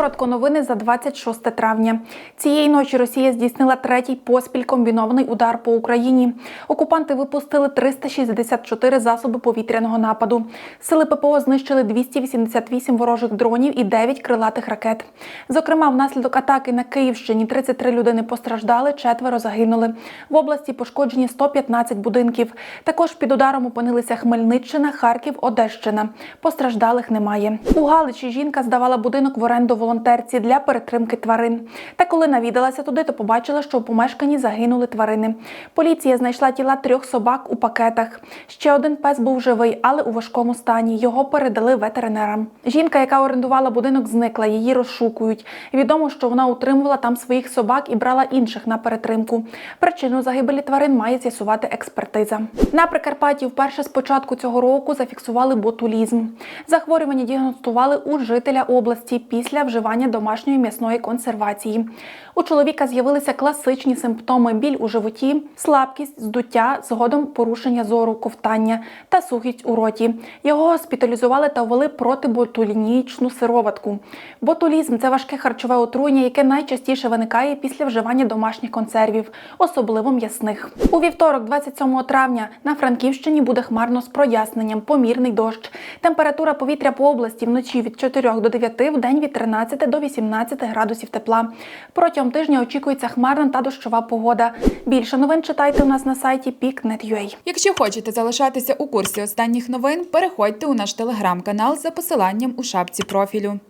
Коротко новини за 26 травня. Цієї ночі Росія здійснила третій поспіль комбінований удар по Україні. Окупанти випустили 364 засоби повітряного нападу. Сили ППО знищили 288 ворожих дронів і 9 крилатих ракет. Зокрема, внаслідок атаки на Київщині 33 людини постраждали, четверо загинули. В області пошкоджені 115 будинків. Також під ударом опинилися Хмельниччина, Харків, Одещина. Постраждалих немає. У Галичі жінка здавала будинок в оренду волонтерці для перетримки тварин. Та коли навідалася туди, то побачила, що у помешканні загинули тварини. Поліція знайшла тіла трьох собак у пакетах. Ще один пес був живий, але у важкому стані. Його передали ветеринарам. Жінка, яка орендувала будинок, зникла. Її розшукують. Відомо, що вона утримувала там своїх собак і брала інших на перетримку. Причину загибелі тварин має з'ясувати експертиза. На Прикарпатті вперше з початку цього року зафіксували ботулізм. Захворювання діагностували у жителя області після вживання домашньої м'ясної консервації. У чоловіка з'явилися класичні симптоми: біль у животі, слабкість, здуття, згодом порушення зору, ковтання та сухість у роті. Його госпіталізували та ввели протиботулінічну сироватку. Ботулізм це важке харчове отруєння, яке найчастіше виникає після вживання домашніх консервів, особливо м'ясних. У вівторок, 27 травня, на Франківщині буде хмарно з проясненням, помірний дощ. Температура повітря по області вночі від 4 до 9, в день від 13 до 18 градусів тепла. Протягом тижня очікується хмарна та дощова погода. Більше новин читайте у нас на сайті peak.net.ua. Якщо хочете залишатися у курсі останніх новин, переходьте у наш телеграм-канал за посиланням у шапці профілю.